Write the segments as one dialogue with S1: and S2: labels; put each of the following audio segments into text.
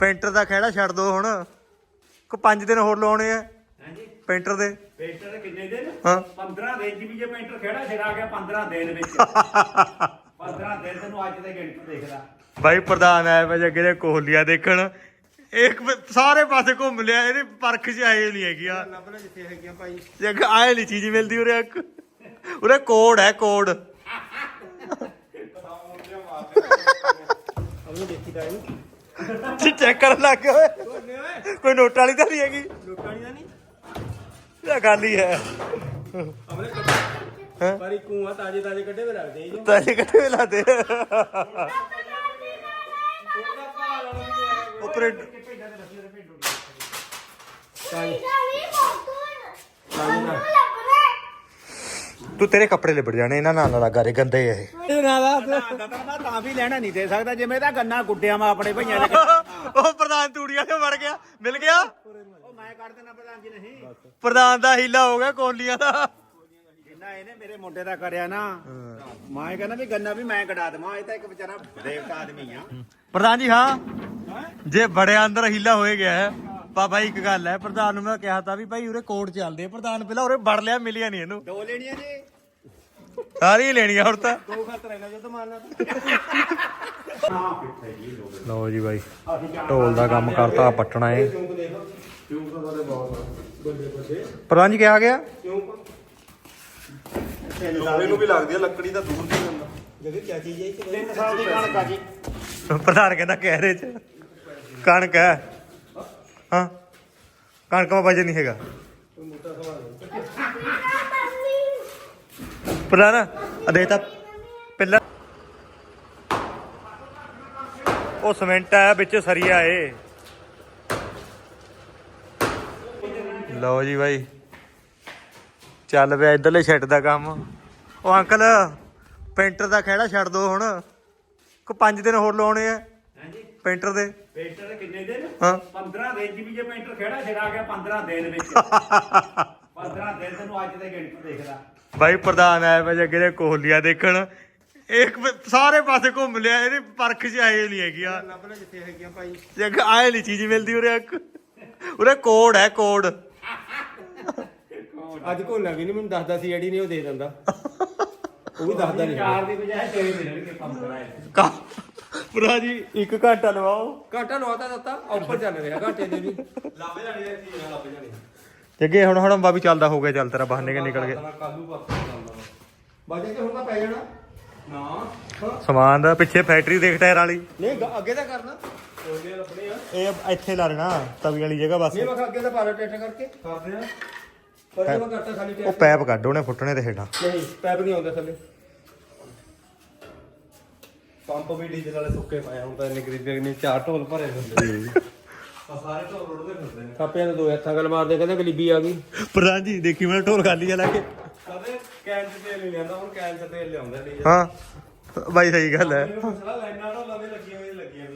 S1: Painter ਦਾ ਖਹਿੜਾ ਛੱਡ ਦੋ ਹੁਣ। ਕੋ 5 ਦਿਨ ਹੋਰ ਲਾਉਣੇ ਆ।
S2: ਹਾਂਜੀ।
S1: ਪੇਂਟਰ ਦੇ।
S2: ਪੇਂਟਰ ਦੇ ਕਿੰਨੇ ਦਿਨ?
S1: ਹਾਂ।
S2: 15 ਦਿਨ ਚ ਵੀ ਜੇ ਪੇਂਟਰ ਖੜਾ ਛੜਾ ਗਿਆ 15 ਦਿਨ ਵਿੱਚ। 15 ਦਿਨ ਤੈਨੂੰ ਅੱਜ ਦੇ ਗਿਣਤੀ ਦੇਖ ਲੈ
S1: ਬਾਈ ਪ੍ਰਧਾਨ ਆਇਆ ਵਾ ਜੱਗੇ ਦੇ ਕੋਹਲੀਆਂ ਦੇਖਣ। ਇੱਕ ਸਾਰੇ ਪਾਸੇ ਘੁੰਮ ਲਿਆ ਇਹਦੇ ਪਰਖ ਚ ਆਏ ਨਹੀਂ ਹੈਗੀ ਆ।
S3: ਲੱਭ ਲੈ ਜਿੱਥੇ ਹੈਗੀਆਂ ਭਾਈ।
S1: ਜੱਗ ਆਏ ਨਹੀਂ ਚੀਜ਼ ਮਿਲਦੀ ਉਰੇ ਇੱਕ ਉਰੇ ਕੋਡ ਹੈ ਕੋਡ।
S3: ਉਹਨੂੰ ਦੇਖੀ ਤਾਂ ਇਹ
S1: ਜੀ ਚੈੱਕ ਕਰਨ ਲੱਗ ਗਏ ਓਏ। ਕੋਈ ਨੋਟ ਵਾਲੀ ਤਾਂ ਨਹੀਂ ਹੈਗੀ।
S3: ਲੋਕਾਂ ਦੀ ਤਾਂ ਨਹੀਂ?
S1: ਇਹ ਗੱਲ ਹੀ ਹੈ।
S3: ਆਪਣੇ
S1: ਹੈਂ?
S3: ਪਰ ਇੱਕ ਆ ਤਾਜੇ ਤਾਜੇ ਕੱਢੇ ਵੇ ਲੱਗਦੇ ਇਹ ਜੋ।
S1: ਤਾਂ ਇਹ ਕਿੱਥੇ ਲਾਦੇ ਉਹ ਪ੍ਰਿੰਟ ਤੂੰ ਤੇਰੇ ਕੱਪੜੇ ਲਿਬੜ ਜਾਣੇ ਇਹਨਾਂ ਨਾਲ ਨਾ ਲੱਗਾ ਰੇ ਗੰਦੇ ਇਹ।
S3: ਇਹ ਨਾ ਦਾ
S2: ਤਾਂ ਮੈਂ ਤਾਂ ਵੀ ਲੈਣਾ ਨਹੀਂ ਦੇ ਸਕਦਾ ਜਿਵੇਂ ਤਾਂ ਗੰਨਾ ਗੁੱਡਿਆ ਮੈਂ ਆਪਣੇ ਭਈਆਂ ਦੇ
S1: ਉਹ ਪ੍ਰਧਾਨ ਤੂੜੀਆਂ ਤੇ ਵੜ ਗਿਆ ਮਿਲ ਗਿਆ?
S2: ਉਹ ਮੈਂ ਕੱਢ ਦੇਣਾ ਪ੍ਰਧਾਨ ਜੀ ਨਹੀਂ
S1: ਪ੍ਰਧਾਨ ਦਾ ਹੀਲਾ ਹੋ ਗਿਆ ਕੋਲੀਆਂ ਦਾ।
S2: ਜਿੰਨਾ ਇਹਨੇ ਮੇਰੇ ਮੁੰਡੇ ਦਾ ਕਰਿਆ ਨਾ ਮੈਂ ਕਹਿੰਦਾ ਵੀ ਗੰਨਾ ਵੀ ਮੈਂ ਕਢਾ ਦੇਵਾਂ ਇਹ ਤਾਂ ਇੱਕ ਵਿਚਾਰਾ ਦੇਵਤਾ ਆਦਮੀ ਆ।
S1: ਪ੍ਰਧਾਨ ਜੀ ਹਾਂ। ਜੇ ਬੜਿਆ ਅੰਦਰ ਹੀਲਾ ਹੋਏ ਗਿਆ ਹੈ ਪਾ ਭਾਈ ਇੱਕ ਗੱਲ ਹੈ ਪ੍ਰਧਾਨ ਨੂੰ ਮੈਂ ਕਿਹਾ ਤਾਂ ਵੀ ਭਾਈ ਉਰੇ ਕੋਰਟ ਚੱਲਦੇ ਆ। ਪ੍ਰਧਾਨ ਪਹਿਲਾਂ ਉਰੇ ਵੜ ਲਿਆ ਮਿਲਿਆ ਨਹੀਂ ਇਹਨੂੰ।
S2: ਦੋ ਲੈਣੀਆਂ ਜੀ।
S1: ਸਾਰੀ ਲੈਣੀਆਂ ਹੁਣ ਤਾਂ।
S3: ਦੋ ਖਤਰ ਇਹਨਾਂ ਜੋ ਤਾਂ ਮਾਰਨਾ
S1: ਲਓ ਜੀ ਬਾਈ ਢੋਲ ਦਾ ਕੰਮ ਕਰਤਾ ਪੱਟਣਾ ਏ
S3: ਤਾਂ
S1: ਪ੍ਰਧਾਨ ਜੀ ਕਿਹਾ ਗਿਆ?
S4: ਮੈਨੂੰ ਵੀ ਲੱਗਦੀ ਆ ਲੱਕੜੀ ਦਾ ਦੂਰ ਨਹੀਂ ਜਾਂਦਾ।
S3: ਜਗੇ ਕੀ ਚੀਜ਼ ਹੈ ਇਹ
S2: ਤਿੰਨ ਸਾਲ ਦੀ ਕਣਕ ਆ ਜੀ।
S1: ਪ੍ਰਧਾਨ ਕਹਿੰਦਾ ਕਹਿ ਰਹੇ ਚ। ਕਣਕ ਹੈ। ਹਾਂ। ਕਣਕ ਮਾ ਵਜਨ ਨਹੀਂ ਹੈਗਾ।
S3: ਮੋਟਾ ਸਵਾਲ ਹੈ
S1: ਤਾਂ, ਪਹਿਲਾਂ ਉਹ ਸਿਮੈਂਟ ਆ, ਵਿੱਚ ਸਰੀਆ ਏ ਲਓ ਜੀ ਬਾਈ, ਚੱਲ ਪਿਆ ਇਧਰਲੇ ਛੱਡ ਦਾ ਕੰਮ। ਉਹ ਅੰਕਲ, ਪੇਂਟਰ ਦਾ ਖਹਿੜਾ ਛੱਡ ਦੋ ਹੁਣ। ਕੋ 5 ਦਿਨ ਹੋਰ ਲਾਉਣੇ ਆ। ਪੇਂਟਰ ਦੇ?
S2: ਪੇਂਟਰ ਦੇ ਕਿੰਨੇ ਦਿਨ?
S1: ਹਾਂ।
S2: 15 ਦਿਨ ਚ ਵੀ ਜੇ ਪੇਂਟਰ ਖੜਾ ਛੜਾ ਗਿਆ 15 ਦਿਨ ਵਿੱਚ। 15 ਦਿਨ ਤੈਨੂੰ ਅੱਜ ਦੇ ਗਿਣਤੀ ਦੇਖ ਲੈ
S1: ਬਾਈ ਪ੍ਰਧਾਨ ਆਇਆ ਵਾ ਜੱਗੇ ਦੇ ਕੋਹਲੀਆਂ ਦੇਖਣ। ਇੱਕ ਸਾਰੇ ਪਾਸੇ ਘੁੰਮ ਲਿਆ ਇਹਦੇ ਪਰਖ ਚ ਆਏ ਨਹੀਂ ਹੈਗੀ ਆ।
S3: ਲੱਭ ਲੈ ਜਿੱਥੇ ਹੈਗੀਆਂ ਭਾਈ।
S1: ਜੱਗ ਆਏ ਨਹੀਂ ਚੀਜ਼ ਮਿਲਦੀ ਉਰੇ ਇੱਕ ਉਰੇ ਕੋਡ ਹੈ ਕੋਡ।
S3: ਅੱਜ ਕੋਲਾ ਵੀ ਨਹੀਂ ਮੈਨੂੰ ਦੱਸਦਾ ਸੀ ਐਡੀ ਨਹੀਂ ਉਹ ਦੇ ਦਿੰਦਾ। ਉਹ ਵੀ ਦੱਸਦਾ ਨਹੀਂ
S2: ਚਾਰ ਦੀ ਬਜਾਏ ਤੇਰੇ ਮਿਲਣਗੇ ਕੰਮ ਕਰਾਏ।
S1: ਕਾ ਭਰਾ ਜੀ ਇੱਕ ਘੰਟਾ ਲਵਾਓ।
S3: ਘਾਟਾ ਲਵਾਤਾ ਦਿੱਤਾ ਆਫਰ ਚੱਲ ਰਿਹਾ ਘਾਟੇ ਦੇ ਵੀ। ਲੱਭ ਜਾਣੀ ਇਹ ਚੀਜ਼ ਲੱਭ ਜਾਣੀ
S1: ਜੱਗੇ ਹੁਣ ਹੜੰਬਾ ਵੀ ਚੱਲਦਾ ਹੋ ਗਿਆ ਚੱਲ ਤੇਰਾ ਬਹਾਨੇ ਕੇ ਨਿਕਲ ਗਏ।
S3: ਕਾਲੂ ਪਰਸੋਂ ਚੱਲਦਾ ਬਾਜੇ ਤੇ ਹੁਣ ਤਾਂ ਪੈ ਜਾਣਾ। ਨਾ।
S1: ਸਮਾਨ ਦਾ ਪਿੱਛੇ ਫੈਕਟਰੀ ਦੇਖ ਟਾਇਰ ਵਾਲੀ।
S3: ਨਹੀਂ ਅੱਗੇ ਤਾਂ ਕਰਨਾ। ਆ।
S1: ਇਹ ਇੱਥੇ ਲਾ ਲੈਣਾ ਤਵੀ ਵਾਲੀ ਜਗ੍ਹਾ ਬਸ।
S3: ਨਹੀਂ ਮੈਂ ਅੱਗੇ ਤਾਂ ਪਾਰਾ ਟੈਟ ਕਰਕੇ। ਕਰਦੇ ਆ। ਪਰ ਜੇ ਮੈਂ ਕਰਤਾ ਖਾਲੀ
S1: ਉਹ ਪੈਪ ਕੱਢ ਉਹਨੇ ਫੁੱਟਣੇ ਤੇ ਹੇਠਾਂ।
S3: ਨਹੀਂ ਪੈਪ ਨਹੀਂ ਆਉਂਦਾ ਥੱਲੇ।
S4: ਪੰਪ ਵੀ ਡੀਜ਼ਲ ਵਾਲੇ ਸੁੱਕੇ ਪਏ ਆ, ਹੁਣ ਤਾਂ ਇੰਨੇ ਗਰੀਬੇ ਨਹੀਂ ਚਾਰ ਢੋਲ ਭਰੇ ਹੁੰਦੇ ਆ। ਸਾਰੇ ਢੋਲ ਰੁੜਦੇ ਫਿਰਦੇ ਨੇ।
S3: ਥਾਪਿਆਂ ਦੇ ਦੋ ਹੱਥਾਂ ਗੱਲ ਮਾਰਦੇ ਕਹਿੰਦੇ ਗਲੀਬੀ ਆ ਗਈ।
S1: ਪ੍ਰਧਾਨ ਜੀ ਦੇਖੀ ਮੈਂ ਢੋਲ ਖਾਲੀ ਆ ਲੈ ਕੇ।
S4: ਕਦੇ ਕੈਨ ਚ ਤੇਲ ਨਹੀਂ ਲਿਆਂਦਾ ਹੁਣ ਕੈਨ ਚ ਤੇਲ ਲਿਆਉਂਦਾ ਡੀਜ਼ਲ।
S1: ਹਾਂ ਬਾਈ ਸਹੀ ਗੱਲ ਹੈ।
S4: ਮੈਨੂੰ ਪੁੱਛਣਾ ਲਾਈਨਾਂ ਢੋਲਾਂ ਦੇ ਲੱਗੀਆਂ ਹੋਈਆਂ ਲੱਗੀਆਂ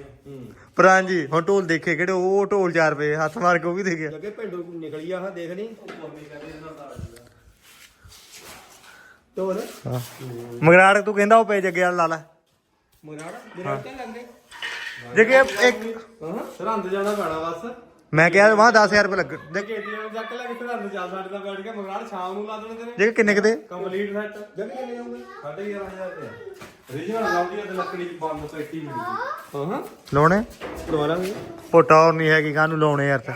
S1: ਪ੍ਰਧਾਨ ਜੀ ਹੁਣ ਢੋਲ ਦੇਖੇ ਕਿਹੜੇ ਉਹ ਢੋਲ 4 ਰੁਪਏ ਹੱਥ ਮਾਰ ਕੇ ਉਹ ਵੀ ਦੇ ਗਿਆ
S3: ਲੱਗੇ ਪਿੰਡੋਂ ਨਿਕਲੀ ਆ ਹਾਂ ਦੇਖ ਲਈ ਢੋਲ?
S1: ਹਾਂ। ਮਗਰਾੜ ਤੂੰ ਕਹਿੰਦਾ ਉਹ ਪੇ ਜੱਗੇ ਵਾਲਾ ਲਾ ਲੈ।
S3: ਮੁਰਾੜ
S1: ਜੱਗੇ ਇੱਕ
S3: ਹਾਂ।
S4: ਸਰਹੰਦ ਜਾਣਾ ਪੈਣਾ ਬਸ।
S1: ਮੈਂ ਕਿਹਾ ਵਾਹ 10000 ਰੁਪਏ ਲੱਗ ਦੇਖ।
S4: ਕੇਟੀਐਮ ਚੱਕ ਲੈ ਕੇ ਸਰਹੰਦ ਜਾ ਸਾਡੇ ਦਾ ਬੈਠ ਕੇ ਮਗਰਾੜ ਸ਼ਾਮ ਨੂੰ ਲਾ ਦੇਣੇ ਤੇਰੇ।
S1: ਜੱਗੇ ਕਿੰਨੇ ਕੁ ਦੇ
S4: ਕੰਪਲੀਟ ਸੈੱਟ
S3: ਜਦ ਕਿੰਨੇ ਆਉਂਗੇ
S4: ਸਾਢੇ 11000 ਤੇ ਰੀਜਨਲ ਲਾਉਂਦੀ ਤੇ ਲੱਕੜੀ ਦੀ ਬੰਦ ਪੇਟੀ ਮਿਲਦੀ।
S3: ਹਾਂ। ਹਾਂ।
S1: ਲਾਉਣੇ?
S3: ਲਵਾ ਲਾਂਗੇ।
S1: ਪੋਟਾ ਹੋਰ ਨਹੀਂ ਹੈਗੀ ਕਾਹਨੂੰ ਲਾਉਣੇ ਯਾਰ ਤੇ।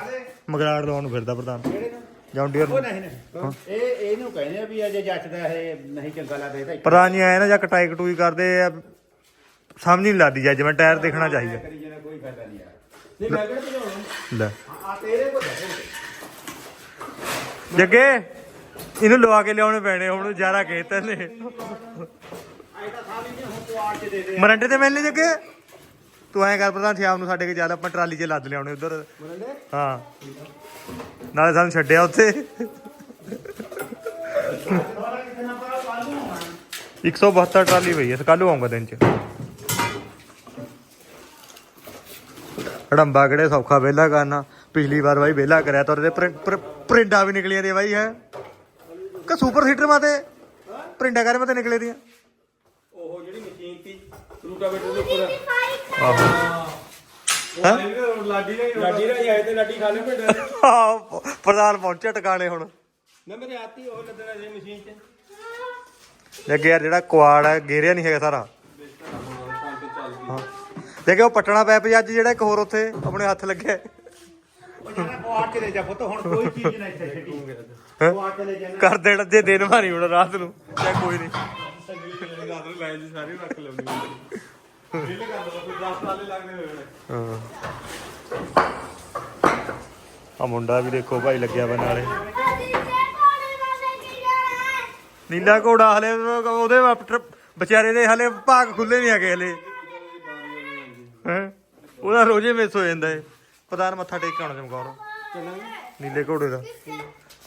S1: ਮਗਰਾੜ ਲਾਉਣ ਨੂੰ ਫਿਰਦਾ ਪ੍ਰਧਾਨ। ਜੌਂਡੀਅਰ
S2: ਉਹ ਨਹੀਂ ਨਹੀਂ। ਇਹ ਇਹਨੂੰ ਕਹਿੰਦੇ ਆ ਵੀ ਅਜੇ ਜੱਟਦਾ ਇਹ ਨਹੀਂ ਚੰਗਾ ਲੱਗਦਾ ਇਹ ਤਾਂ
S1: ਪ੍ਰਧਾਨ ਜੀ ਆਏ ਨਾ ਜਾਂ ਕਟਾਈ ਕਟੂਈ ਕਰਦੇ ਆ ਸਮਝ ਨਹੀਂ ਲੱਗਦੀ ਜਾਂ ਜਿਵੇਂ ਟਾਇਰ ਦੇਖਣਾ ਚਾਹੀਦਾ।
S2: ਕੋਈ ਫਾਇਦਾ ਨਹੀਂ ਯਾਰ।
S3: ਨਹੀਂ ਮੈਂ ਕਿਹੜਾ ਭਜਾਉਣਾ?
S1: ਲੈ।
S2: ਆ ਤੇਰੇ ਕੋਲ
S1: ਜੱਗੇ ਇਹਨੂੰ ਲਵਾ ਕੇ ਲਿਆਉਣੇ ਪੈਣੇ ਹੁਣ ਜ਼ਿਆਦਾ ਕਹਿਤੇ ਨੇ ਮਰੰਡੇ ਤੇ ਮਿਲਨੇ ਜੱਗੇ? ਤੂੰ ਐਂ ਕਰ ਪ੍ਰਧਾਨ ਸ਼ਾਮ ਨੂੰ ਸਾਡੇ ਕੇ ਚੱਲ ਆਪਾਂ ਟਰਾਲੀ 'ਚ ਲੱਦ ਲਿਆਉਣੇ ਉਧਰ। ਹਾਂ। ਨਾਲੇ ਸਾਨੂੰ ਛੱਡਿਆ ਉੱਥੇ। 172 ਟਰਾਲੀ ਪਈ ਐ ਕੱਲੂ ਆਉਂਗਾ ਦਿਨ ਚ। ਹੜੰਬਾ ਕਿਹੜੇ ਸੌਖਾ ਵਿਹਲਾ ਕਰਨਾ ਪਿਛਲੀ ਵਾਰ ਬਾਈ ਵਿਹਲਾ ਕਰਿਆ ਤਾਂ ਉਹਦੇ ਪ੍ਰਿੰ- ਪ੍ਰਿ- ਪ੍ਰਿੰਡਾਂ ਵੀ ਨਿਕਲੀਆਂ ਦੀਆਂ ਬਾਈ ਹੈ। ਕਿ ਸੁਪਰ ਸੀਟਰ ਮਾਤੇ ਪ੍ਰਿੰਡਾਂ ਕਰੇ ਮਾਤੇ ਨਿਕਲੇ ਦੀਆਂ?
S3: ਉਹ ਜਿਹੜੀ ਮਸ਼ੀਨ ਤੀ ਰੂਟਾਵੇਟਰ ਦੇ ਉੱਪਰ।
S1: ਆਹੋ। ਹਾਂ।
S4: ਲਾਡੀ ਨੇ ਲਾਡੀ ਨੇ ਆਏ ਤੇ ਲਾਡੀ ਖਾਣੇ ਭੇਡਾ
S1: ਆਹ, ਪ੍ਰਧਾਨ ਪਹੁੰਚਿਆ ਟਿਕਾਣੇ ਹੁਣ।
S4: ਨਾ ਮੇਰੇ ਆਤੀ ਉਹ ਲੱਦਣਾ ਜੇ ਮਸ਼ੀਨ 'ਚ।
S1: ਲੱਗੇ ਯਾਰ ਜਿਹੜਾ ਕੁਆੜ ਹੈ ਗੇਰਿਆ ਨਹੀਂ ਹੈਗਾ ਸਾਰਾ। ਹਾਂ। ਦੇਖੇ ਉਹ ਪਟਣਾ ਪੈਪ ਅੱਜ ਜਿਹੜਾ ਇੱਕ ਹੋਰ ਉੱਥੇ ਆਪਣੇ ਹੱਥ ਲੱਗਿਆ।
S2: ਉਹ ਜਾਣਾ ਕੁਆੜ ਕੇ ਲੈ ਜਾ ਪੁੱਤ ਹੁਣ ਕੋਈ ਚੀਜ਼ ਨਾ ਇੱਥੇ ਛੱਡੀ
S1: ਹੈਂ?
S2: ਕੁਆੜ ਕੇ ਲੈ ਜਾਣਾ।
S1: ਕਰ ਦੇਣ ਜੇ ਦਿਨ ਮਾਰੀ ਹੁਣ ਰਾਤ ਨੂੰ ਜਾਂ ਕੋਈ ਨਹੀਂ।
S4: ਰਾਤ ਨੂੰ ਲਾਈਨ ਸਾਰੀ ਰੱਖ ਲੈਣੀ ਇਹ ਕਰ ਦੋ ਕੋਈ 10 ਸਾਲੇ ਲੱਗਦੇ ਹੋਏ ਨੇ
S1: ਹਾਂ। ਆ ਮੁੰਡਾ ਵੀ ਦੇਖੋ ਭਾਈ ਲੱਗਿਆ ਵਾ ਨਾਲੇ। ਨੀਲਾ ਘੋੜਾ ਹਲੇ ਉਹਦੇ ਵਿਚਾਰੇ ਦੇ ਹਲੇ ਭਾਗ ਖੁੱਲੇ ਨਹੀਂ ਹੈਗੇ ਹਲੇ। ਹੈਂ? ਉਹਦਾ ਰੋਜੇ ਮਿਸ ਹੋ ਜਾਂਦਾ ਏ ਪ੍ਰਧਾਨ ਮੱਥਾ ਟੇਕ ਕੇ ਆਉਣਾ ਚਮਕੌਰ ਨੀਲੇ ਘੋੜੇ ਦਾ।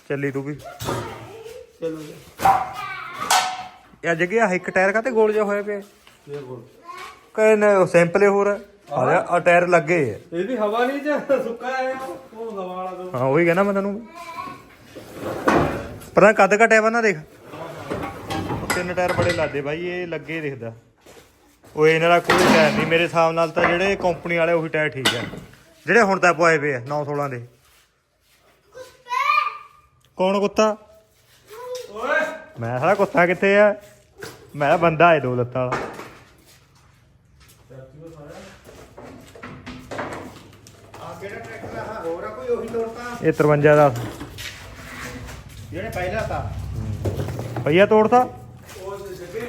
S1: ਚੱਲੀ ਤੂੰ ਵੀ।
S4: ਚਲੋ
S1: ਇਹ ਜਗੇ ਆ ਇੱਕ ਟਾਇਰ ਕਾਤੇ ਗੋਲ ਜਿਹਾ ਹੋਇਆ ਪਿਆ?
S4: ਇਹ ਬੋਲ
S1: ਕਹਿੰਦੇ ਸੈਂਪਲੇ ਹੋਰ ਆ ਆ ਆ ਟਾਇਰ ਲੱਗੇ ਆ।
S4: ਇਹ ਵੀ ਹਵਾ ਨਹੀਂ ਚ ਸੁੱਕਾ ਹੈ ਉਹ ਹਵਾ ਵਾਲਾ
S1: ਹਾਂ ਉਹੀ ਕਹਿੰਦਾ ਮੈਂ ਤੈਨੂੰ। ਪਤਾ ਕੱਦ ਘਟਿਆ ਵਾ ਨਾ ਦੇਖ। ਉਹ ਤਿੰਨ ਟਾਇਰ ਬੜੇ ਲਾਦੇ ਬਾਈ ਇਹ ਲੱਗੇ ਦਿਖਦਾ। ਉਹ ਇਹਨਾਂ ਦਾ ਕੋਈ ਟਾਇਰ ਨਹੀਂ। ਮੇਰੇ ਹਿਸਾਬ ਨਾਲ ਤਾਂ ਜਿਹੜੇ ਕੰਪਨੀ ਵਾਲੇ ਉਹੀ ਟਾਇਰ ਠੀਕ ਆ। ਜਿਹੜੇ ਹੁਣ ਤਾਂ ਪਵਾਏ ਪਏ ਆ 916 ਦੇ। ਕੌਣ ਕੁੱਤਾ?
S4: ਓਏ
S1: ਮੈਂ ਸਾਲਾ ਕੁੱਤਾ ਕਿੱਥੇ ਆ? ਮੈਂ ਬੰਦਾ ਏ ਦੋ ਲੱਤਾਂ ਵਾਲਾ। ਇਹ 53 ਦਾ।
S2: ਜਿਹੜੇ ਪਹਿਲਾਂ ਤਾਂ।
S1: ਪਈਆ ਤੋੜਤਾ
S4: ਉਹ ਜੱਗੇ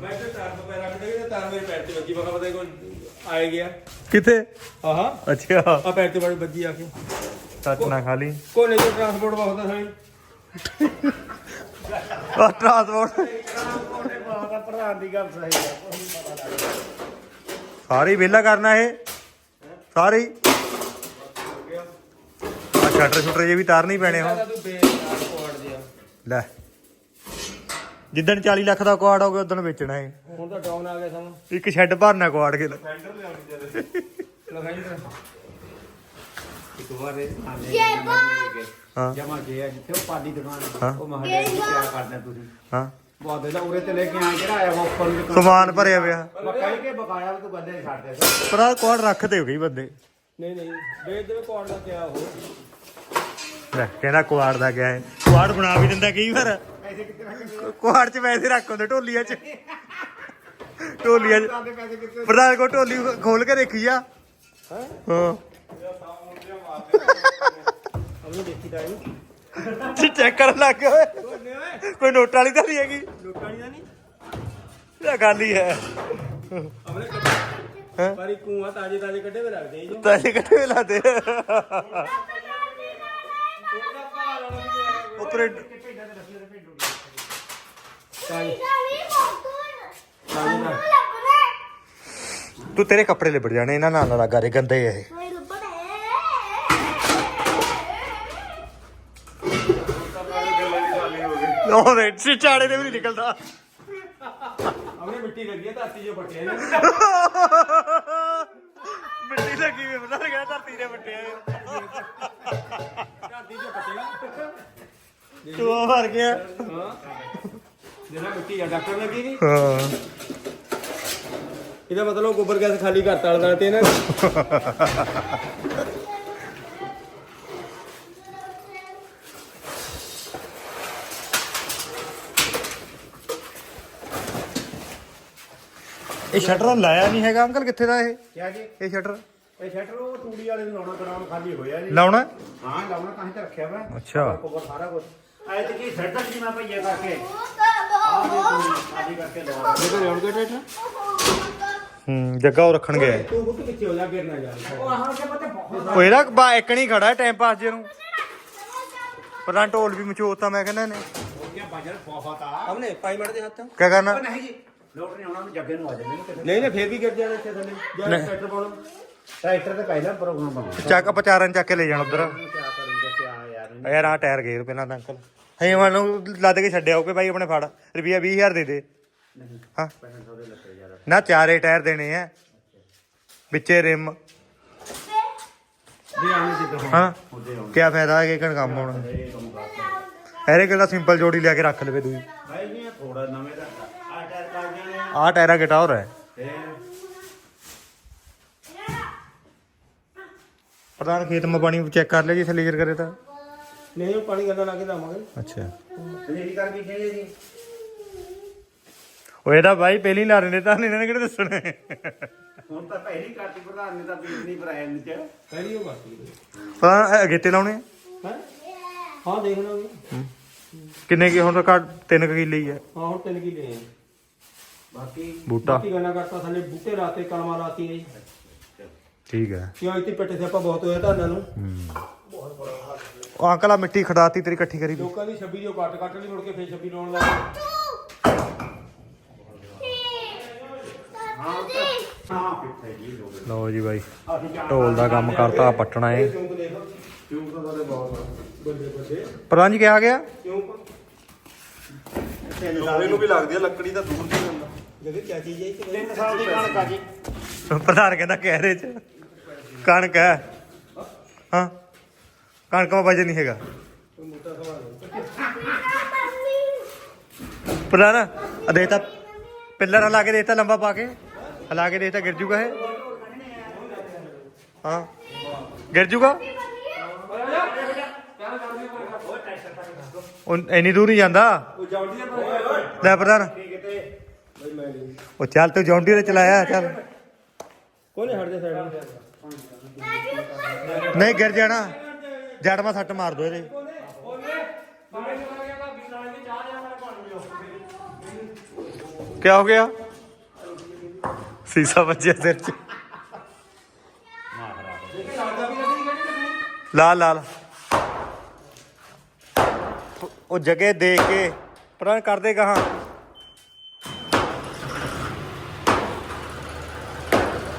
S4: ਮੈਂ ਤੇ ਤਾਰ ਤੋਂ ਪੈਰ ਰੱਖ ਦੇ ਤੇ ਤਾਰ ਮੇਰੇ ਪੈਰ ਤੇ ਵੱਜੀ ਬਖਾ ਪਤਾ ਕੋਈ ਆਏ ਗਿਆ।
S1: ਕਿੱਥੇ?
S4: ਆਹਾ।
S1: ਅੱਛਾ।
S4: ਆ ਪੈਰ ਤੇ ਬੜੀ ਵੱਜੀ ਆ ਕੇ।
S1: ਟੱਚ ਨਾ ਖਾ ਲਈ।
S4: ਕੋਨੇ ਜੋ ਟਰਾਂਸਪੋਰਟ ਬਹੁਤ ਸਾਈ
S1: ਆ ਟਰਾਂਸਪੋਰਟ
S2: ਉਹਨੇ ਬਾਤ ਆ ਪ੍ਰਧਾਨ ਦੀ ਗੱਲ ਸਹੀ ਆ
S1: ਸਾਰੇ ਵਿਹਲਾ ਕਰਨਾ ਇਹ। ਸਾਰੇ। ਹੀ ਆ ਸ਼ਟਰ ਸ਼ੁਟਰ ਜੇ ਵੀ ਤਾਰਨੀ ਪੈਣੇ ਹੁਣ।
S4: ਤੂੰ ਬੇਕਾਰ ਕੋੜ ਜਿਆ
S1: ਲੈ। ਜਿੱਦਣ 40 ਲੱਖ ਦਾ ਕੁਆੜ ਹੋ ਗਿਆ ਉਦੋਂ ਵੇਚਣਾ ਇਹ
S4: ਹੁਣ ਤਾਂ ਡਾਊਨ ਆ ਗਿਆ ਸਮਾਂ
S1: ਇੱਕ ਸ਼ੈੱਡ ਭਰਨਾ ਕੁਆੜ ਕੇ।
S4: ਸੈਂਟਰ ਲਿਆਉਣੀ ਚਾਹੀਦੀ ਲਗਾਈ ਤਾਂ।
S2: ਇੱਕ ਵਾਰ ਆਨੇ
S1: ਹਾਂ।
S2: ਜਮਾ ਜੇ ਆ ਜਿੱਥੇ ਉਹ ਪਾਲੀ ਦੁਕਾਨ
S1: ਹਾਂ।
S2: ਉਹ ਮਹੱਲੇ ਦੀ ਕਿਆ ਕਰਦੇ ਤੁਸੀਂ।
S1: ਹਾਂ।
S2: ਬਹੁਤ ਦੇ ਉਰੇ ਤੇ ਲੈ ਕੇ ਆਏ ਜਿਹੜਾ ਆਇਆ ਉਹ ਉੱਪਰ ਨੂੰ ਦੁਕਾਨ?
S1: ਸਮਾਨ ਭਰਿਆ ਪਿਆ।
S2: ਮੈਂ ਕਹਿ ਕੇ ਬਕਾਇਆ ਵੀ ਤੂੰ ਬੰਦੇ ਛੱਡ ਦੇ ਸਰ
S1: ਪਰ ਆ ਕੁਆੜ ਰੱਖਦੇ ਹੋ ਗਈ ਬੰਦੇ।
S4: ਨਹੀਂ ਨਹੀਂ। ਵੇਚ ਦੇ ਕੋੜ ਦਾ ਕਿਆ ਉਹ।
S1: ਲੈ ਕਹਿੰਦਾ ਕੁਆੜ ਦਾ ਗਿਆ ਹੈ। ਕੁਆੜ ਬਣਾ ਵੀ ਦਿੰਦਾ ਕਈ ਵਾਰ।
S2: ਪੈਸੇ ਕਿੱਥੇ
S1: 'ਚ ਪੈਸੇ ਰੱਖ ਹੁੰਦੇ ਢੋਲੀਆਂ 'ਚ। ਢੋਲੀਆਂ 'ਚ।
S2: ਸਾਡੇ ਪੈਸੇ ਕਿੱਥੇ
S1: ਪ੍ਰਧਾਨ ਕੋ ਢੋਲੀ ਖੋਲ ਕੇ ਦੇਖੀ ਆ। ਹਾਂ?
S2: ਦੇਖੀ ਤਾਂ
S1: ਜੀ ਚੈੱਕ ਕਰਨ ਲੱਗ ਗਏ ਓਏ। ਕੋਈ ਨੋਟ ਵਾਲੀ ਤਾਂ ਨਹੀਂ ਹੈਗੀ।
S4: ਲੋਕਾਂ ਦੀ ਨਹੀਂ?
S1: ਇਹ ਗੱਲ ਹੀ ਹੈ।
S4: ਆਪਣੇ
S1: ਹੈਂ?
S4: ਪਰ ਇੱਕ ਆ ਤਾਜੇ ਤਾਜੇ ਕੱਢੇ ਵੇ ਲੱਗਦੇ ਜੋ।
S1: ਤਾਂ ਇਹ ਕਿੱਥੇ ਲਾਦੇ ਉਪਰੇ ਤੂੰ ਤੇਰੇ ਕੱਪੜੇ ਲਿਬੜ ਜਾਣੇ ਇਹਨਾਂ ਨਾਲ ਨਾ ਲੱਗਾ ਰੇ ਗੰਦੇ ਇਹ। ਉਹ ਰੇਟ ਸੀ ਚਾੜੇ ਦੇ ਵੀ ਨਹੀਂ ਨਿਕਲਦਾ।
S4: ਆਪਣੇ ਮਿੱਟੀ ਲੱਗੀ ਹੈ ਧਰਤੀ ਜੋ ਪੱਟਿਆ ਨੇ
S1: ਮਿੱਟੀ ਲੱਗੀ ਵੀ ਬਣਾ ਗਿਆ ਧਰਤੀ ਦੇ ਵੱਟਿਆ
S4: ਧਰਤੀ ਜੋ ਪੱਟਿਆ
S1: ਤੂੰ ਮਰ ਗਿਆ।
S4: ਹਾਂ। ਜਿਹੜਾ ਮਿੱਟੀ ਆ ਡਾਕਟਰ ਲੱਗੀ ਨਹੀਂ
S1: ਹਾਂ।
S4: ਇਹਦਾ ਮਤਲਬ ਗੋਬਰ ਗੈਸ ਖਾਲੀ ਕਰਤਾ ਵਾਲਾ ਤੇ ਇਹਨਾਂ
S1: ਇਹ ਸ਼ਟਰ ਲਾਇਆ ਨਹੀਂ ਹੈਗਾ ਅੰਕਲ ਕਿੱਥੇ ਦਾ ਇਹ?
S2: ਕਿਆ ਜੀ?
S1: ਇਹ ਸ਼ਟਰ?
S2: ਇਹ ਸ਼ਟਰ ਉਹ ਟੂੜੀ ਵਾਲੇ ਨੂੰ ਲਾਉਣਾ ਕਰਾਉਣ ਖਾਲੀ ਹੋਇਆ ਜੀ।
S1: ਲਾਉਣਾ?
S2: ਹਾਂ ਲਾਉਣਾ ਤਾਂ ਹੀ ਤਾਂ ਰੱਖਿਆ ਵਾ।
S1: ਅੱਛਾ।
S2: ਕੋਲ ਸਾਰਾ ਕੁਝ ਆਏ ਤੇ ਕੀ ਕਿ ਮੈਂ ਭਈਆ ਕਰਕੇ?
S4: ਇਹ ਕੇ
S1: ਹੂੰ ਜੱਗਾ ਉਹ ਰੱਖਣ ਗਿਆ।
S4: ਤੂੰ ਹੋ ਜਾ
S2: ਉਹ ਆਹ ਕੇ ਪਤਾ ਬਹੁਤ
S1: ਉਹ ਇਹਦਾ ਬਾ ਇੱਕ ਨਹੀਂ ਖੜਾ ਟਾਈਮ ਪਾਸ ਜੇ ਨੂੰ। ਪਰਾਂ ਢੋਲ ਵੀ ਮਚੋਤਾ ਮੈਂ ਕਹਿੰਦਾ ਨੇ
S2: ਹੋ ਗਿਆ ਬਾਜਰ ਬਹੁਤ ਆ
S4: ਹਮਨੇ ਪਾਈ ਮੜ ਦੇ ਹੱਥ।
S1: ਕਿਆ ਕਰਨਾ?
S2: ਨਹੀਂ ਜੀ ਲੋਟ ਨਹੀਂ ਆਉਣਾ ਮੈਂ ਜੱਗੇ ਨੂੰ ਆ ਜਾਂਦੇ ਨੇ ਕਿਤੇ
S4: ਨਹੀਂ ਨਹੀਂ ਫੇਰ ਵੀ ਗਿਰ ਜਾਣਾ ਇੱਥੇ ਥੱਲੇ। ਜਾਂ। ਟਰੈਕਟਰ ਪਾਉਣਾ
S2: ਟਰੈਕਟਰ ਤੇ ਪਹਿਲਾਂ ਪ੍ਰੋਗਰਾਮ ਬਣਾਉਣਾ।
S1: ਚੱਕ ਪਚਾਰਨ ਚੱਕ ਕੇ ਲੈ ਜਾਣ ਉਧਰ।
S2: ਕੀ ਕਰੂੰਗਾ ਕਿਆ ਯਾਰ।
S1: ਯਾਰ ਆ ਟਾਇਰ ਗੇਰ ਪਹਿਲਾਂ ਤਾਂ ਅੰਕਲ। ਹੇ ਮੈਨੂੰ ਲੱਦ ਕੇ ਛੱਡਿਆ ਹੋਗੇ ਬਾਈ ਆਪਣੇ ਫੜ ਰੁਪਿਆ 20000 ਦੇ ਦੇ।
S2: ਨਹੀਂ
S1: ਹਾਂ।
S2: ਪੈਸੇ ਥੋੜੇ ਲੱਗੇ ਯਾਰ।
S1: ਨਾ ਚਾਰੇ ਟਾਇਰ ਦੇਣੇ ਆ। ਵਿੱਚੇ ਰਿਮ। ਹਾਂ। ਕਿਆ ਫਾਇਦਾ ਹੈ ਕਿ ਕੰਮ ਹੋਣਾ। ਐਰੇ ਕਿਹੜਾ ਸਿੰਪਲ ਜੋੜੀ ਲਿਆ ਕੇ ਰੱਖ ਲਵੇ ਤੂੰ।
S2: ਭਾਈ ਨਹੀਂ ਥੋੜਾ ਨਵੇਂ ਦਾ ਆ ਟਾਇਰ ਕਰ ਜਾਣੇ ਆ।
S1: ਟਾਇਰਾ ਗਿਟਾ ਹੋ। ਰਿਹਾ
S2: ਤੇ
S1: ਪ੍ਰਧਾਨ ਖੇਤ ਮਾ ਪਾਣੀ ਚੈੱਕ ਕਰ ਲਿਆ ਜੀ ਸਲੀਜਰ ਕਰੇ ਤਾਂ।
S3: ਨਹੀਂ ਉਹ ਪਾਣੀ ਗੱਲਾਂ ਲਾ ਕੇ ਲਾਵਾਂਗੇ
S1: ਅੱਛਾ।
S2: ਮੇਰੀ ਕਰ ਵੀ ਖੇੜੇ ਜੀ।
S1: ਉਹ ਇਹਦਾ ਬਾਈ ਪਹਿਲੀ ਲਾ ਰਹੇ ਨੇ ਤਾਂ ਇਹਨਾਂ ਨੇ ਕਿਹੜੇ ਦੱਸਣੇ?
S2: ਹੁਣ ਤਾਂ ਪਹਿਲੀ ਕਰਤੀ ਪ੍ਰਧਾਨ ਨੇ ਤਾਂ ਬੀਜ ਨਹੀਂ ਭਰਾਇਆ ਇਹਦੇ ਚ
S3: ਪਹਿਲੀ ਉਹ ਕਰਤੀ।
S1: ਪਰ ਅਗੇਤੇ ਲਾਉਣੇ ਆ?
S3: ਹੈ? ਹਾਂ ਦੇਖ ਲਾਂਗੇ
S1: ਕਿੰਨੇ ਕੀ ਹੁਣ ਤਾਂ ਘੱਟ 3 ਕਿੱਲੇ ਹੀ ਆ।
S3: ਹਾਂ ਹੁਣ ਤਿੰਨ ਕੀ ਲਏ ਆ। ਬਾਕੀ
S1: ਬੂਟਾ।
S3: ਬਾਕੀ ਗੱਲਾਂ ਕਰਤਾ ਥੱਲੇ ਬੂਟੇ ਲਾਤੇ ਕਲਮਾਂ ਲਾਤੀਆਂ ਜੀ।
S1: ਠੀਕ ਹੈ।
S3: ਕਿਉਂ ਇੱਥੇ ਪੱਟੇ ਸਿਆਪਾ ਬਹੁਤ ਹੋਇਆ ਧਾਨਾਂ ਨੂੰ?
S1: ਉਹ ਅੰਕਲ ਆ ਮਿੱਟੀ ਖੜਾਤੀ ਤੇਰੀ ਇਕੱਠੀ ਕਰੀ ਦੀ।
S3: ਲੋਕਾਂ ਦੀ 26 ਜੋ ਕੱਟ ਕੱਟ ਲਈ ਮੁੜ ਕੇ ਫੇਰ 26 ਲਾਉਣ ਲੱਗ
S2: ਹਾਂ ਕਿੱਥੇ ਜੀ ਲੋਕ
S1: ਲਓ ਜੀ ਬਾਈ ਢੋਲ ਦਾ ਕੰਮ ਕਰਤਾ ਪੱਟਣਾ ਏ
S3: ਕਿਉਂ ਦੇਖ ਕਿਉਂ ਤਾਂ ਸਾਰੇ ਬਹੁਤ ਬੰਦੇ ਬੰਦੇ
S1: ਪ੍ਰਧਾਨ ਜੀ ਕਿਹਾ ਗਿਆ?
S3: ਕਿਉਂ
S2: ਤਿੰਨ
S4: ਨੂੰ ਵੀ ਲੱਗਦੀ ਆ ਲੱਕੜੀ ਤਾਂ ਦੂਰ ਦੀ
S3: ਜਗੇ ਕਿਆ ਚੀਜ਼ ਹੈ ਇਹ
S2: ਤਿੰਨ ਸਾਲ ਦੀ ਕਣਕ ਆ ਜੀ?
S1: ਪ੍ਰਧਾਨ ਕਹਿੰਦਾ ਕਹਿ ਰਹੇ ਚ। ਕਣਕ ਹੈ। ਹਾਂ। ਕਣਕ ਮਾ ਵਜਨ ਨਹੀਂ ਹੈਗਾ। ਪ੍ਰਧਾਨ ਆ ਦੇਤਾ ਪਿੱਲਰ ਲਾ ਕੇ ਦੇਤਾ ਲੰਬਾ ਪਾ ਕੇ। ਹਲਾ ਕੇ ਦੇਤਾ ਗਿਰ ਜੂਗਾ ਇਹ। ਹਾਂ। ਗਿਰ ਜੂਗਾ? ਉਹ ਇੰਨੀ ਦੂਰ ਨਹੀਂ ਜਾਂਦਾ। ਲੈ ਪ੍ਰਧਾਨ। ਉਹ ਚੱਲ ਤੂੰ ਜੌਂਡੀ ਤੇ ਚਲਾਇਆ ਚੱਲ।
S3: ਕੋਨੇ ਹਟ ਜਾ ਸਾਈਡ
S1: ਨਹੀਂ ਗਿਰ ਜਾਣਾ। ਜੜ ਮਾ ਸੱਟ ਮਾਰ ਦੋ ਇਹਦੇ। ਕਿਆ ਹੋ ਗਿਆ? ਸੀਸਾ ਵੱਜਿਆ ਸਿਰ 'ਚ। ਲਾਲ ਲਾਲ ਉਹ ਜਗ੍ਹਾ ਦੇਖ ਕੇ ਪ੍ਰਣ ਕਰਦੇ ਕਹਾਂ।